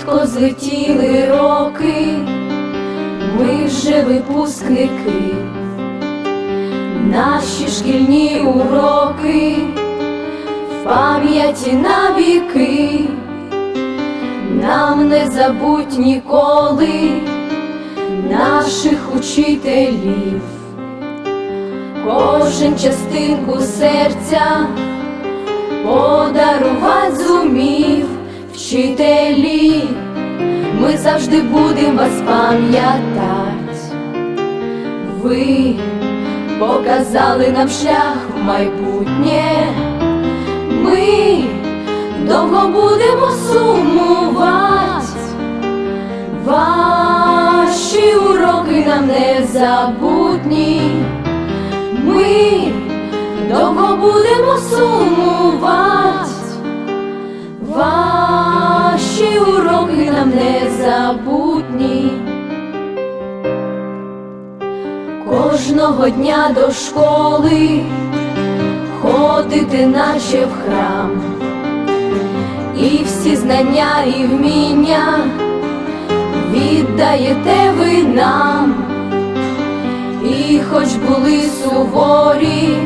Швидко злетіли роки, ми вже випускники, наші шкільні уроки в пам'яті навіки, нам не забудь ніколи наших учителів, кожен частинку серця подарувати зумів вчителі, ми завжди будемо вас пам'ятать. Ви показали нам шлях в майбутнє, ми довго будемо сумувати. Ваші уроки нам не забутні, ми довго будемо сумувати. Кожного дня до школи ходити наче в храм, і всі знання і вміння віддаєте ви нам, і хоч були суворі,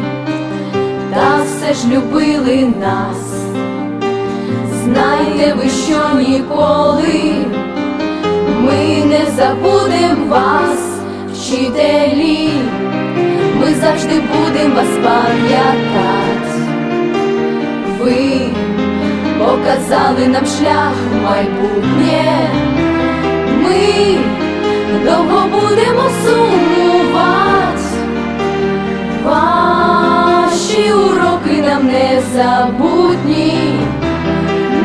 та все ж любили нас. Знайте ви, що ніколи ми не забудем вас, вчителі, завжди будемо вас пам'ятати. Ви показали нам шлях в майбутнє, ми довго будемо сумувати. Ваші уроки нам не забутні.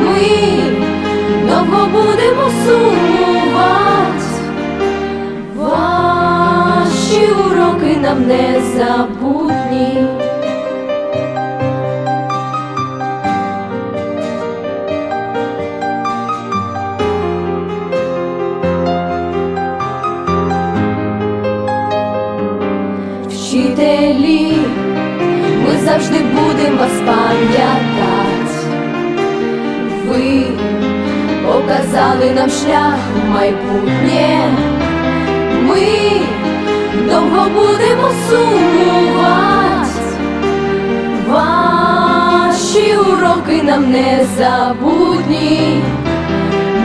Ми довго будемо сумувати. Уроки нам не забутні. Вчителі, ми завжди будемо вас пам'ятати. Ви показали нам шлях в майбутнє, ми довго будемо сумувати. Ваші уроки нам не забутні,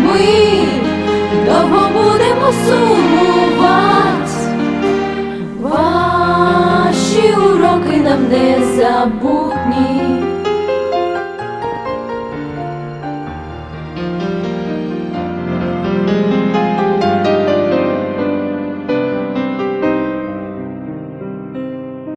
ми довго будемо сумувати. Ваші уроки нам не забутні.